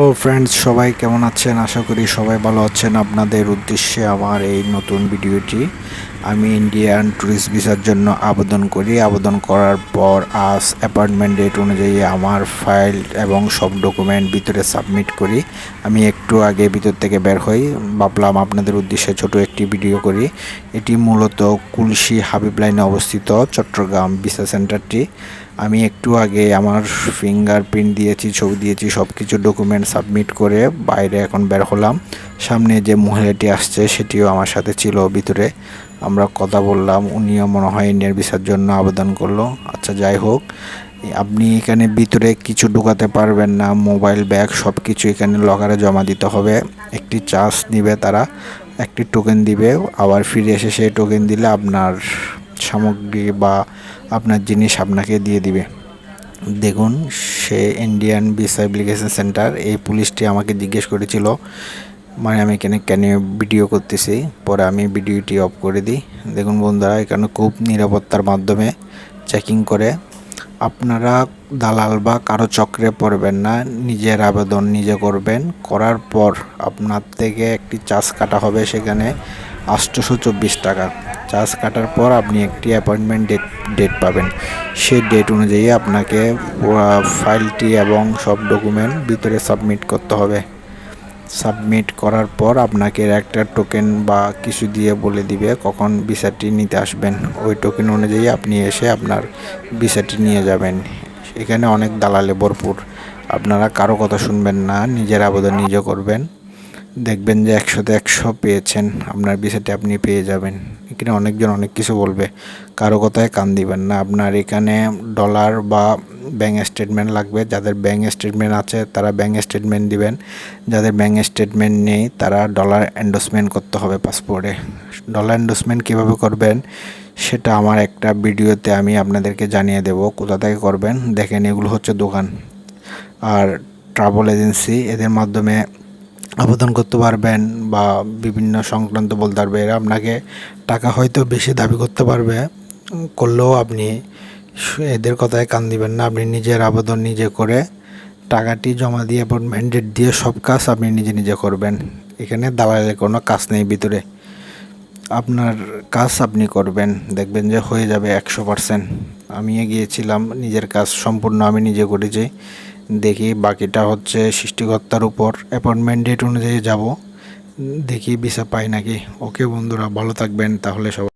ও friends সবাই কেমন আছেন? আশা করি সবাই ভালো আছেন। আপনাদের উদ্দেশ্যে আমার এই নতুন ভিডিওটি আমি ইন্ডিয়ান ট্যুরিস্ট ভিসার জন্য আবেদন করি। আবেদন করার পর আজ অ্যাপয়েন্টমেন্ট ডেট অনুযায়ী আমার ফাইল এবং সব ডকুমেন্ট ভিতরে সাবমিট করি। আমি একটু আগে ভিতর থেকে বের হই। ভাবলাম আপনাদের উদ্দেশ্যে ছোট একটি ভিডিও করি। এটি মূলত কুলসি হাবিব লাইনে অবস্থিত চট্টগ্রাম ভিসা সেন্টারটি আমি একটু আগে আমার ফিঙ্গারপ্রিন্ট দিয়েছি, ছবি দিয়েছি সব কিছু ডকুমেন্ট সাবমিট করে বাইরে এখন বের হলাম। সামনে যে মহিলাটি আসছে সেটিও আমার সাথে ছিল ভিতরে। আমরা কথা বললাম, উনিও মনে হয় ইন্ডিয়ান ভিসার জন্য আবেদন করল। আচ্ছা যাই হোক, আপনি এখানে ভিতরে কিছু ঢোকাতে পারবেন না মোবাইল ব্যাগ সব কিছু এখানে লকারে জমা দিতে হবে। একটি চার্জ নিবে তারা, একটি টোকেন দিবে, আবার ফিরে এসে সেই টোকেন দিলে আপনার সামগ্রী বা আপনার জিনিস আপনাকে দিয়ে দিবে। দেখুন, সে ইন্ডিয়ান ভিসা অ্যাপ্লিকেশন সেন্টার এই পুলিশটি আমাকে জিজ্ঞেস করেছিল মানে আমি এখানে কেন ভিডিও করতেছি? পরে আমি ভিডিওটি অফ করে দিই। দেখুন বন্ধুরা, এখানে খুব নিরাপত্তার মাধ্যমে চেকিং করে। আপনারা দালাল বা কারও চক্রে পড়বেন না, নিজের আবেদন নিজে করবেন। করার পর আপনার থেকে একটি চার্জ কাটা হবে সেখানে আটশোশো চব্বিশ টাকা। চার্জ কাটার পর আপনি একটি অ্যাপয়েন্টমেন্ট ডেট ডেট পাবেন। সেই ডেট অনুযায়ী আপনাকে ফাইলটি এবং সব ডকুমেন্ট ভিতরে সাবমিট করতে হবে। সাবমিট করার পর আপনাকে একটা টোকেন বা কিছু দিয়ে বলে দিবে কখন ভিসাটি নিতে আসবেন। ওই টোকেন অনুযায়ী আপনি এসে আপনার ভিসাটি নিয়ে যাবেন। এখানে অনেক দালালে ভরপুর। আপনারা কারও কথা শুনবেন না, নিজের আবেদন নিজে করবেন। দেখবেন যে একশোতে একশো পেয়েছেন, আপনার বিষয়টি আপনি পেয়ে যাবেন। এখানে অনেকজন অনেক কিছু বলবে। কারও কথায় কান দিবেন না। আপনার এখানে ডলার বা ব্যাঙ্ক স্টেটমেন্ট লাগবে। যাদের ব্যাঙ্ক স্টেটমেন্ট আছে, তারা ব্যাঙ্ক স্টেটমেন্ট দিবেন। যাদের ব্যাঙ্ক স্টেটমেন্ট নেই, তারা ডলার এন্ডোসমেন্ট করতে হবে পাসপোর্টে ডলার এন্ডোসমেন্ট কীভাবে করবেন, সেটা আমার একটা ভিডিওতে আমি আপনাদেরকে জানিয়ে দেব। কোথা থেকে করবেন? দেখেন, এগুলো হচ্ছে দোকান। আর ট্রাভেল এজেন্সি এদের মাধ্যমে আবেদন করতে পারবেন বা বিভিন্ন সংক্রান্ত বলতে পারবে, এরা আপনাকে টাকা হয়তো বেশি দাবি করতে পারবে, করলেও আপনি এদের কথায় কান দিবেন না। আপনি নিজের আবেদন নিজে করে টাকাটি জমা দিয়ে অ্যাপয়েন্টমেন্ট ডেট দিয়ে সব কাজ আপনি নিজে নিজে করবেন। এখানে দালালের কোনো কাজ নেই ভিতরে। আপনার কাজ আপনি করবেন। দেখবেন যে হয়ে যাবে একশো পারসেন্ট আমি গিয়েছিলাম নিজের কাজ সম্পূর্ণ আমি নিজে করেছি। দেখি বাকিটা হচ্ছে সৃষ্টিকর্তার উপর। অ্যাপয়েন্টমেন্ট ডেট অনুযায়ী যাব। দেখি ভিসা পাই নাকি। ওকে বন্ধুরা, ভালো থাকবেন, তাহলে সবাই।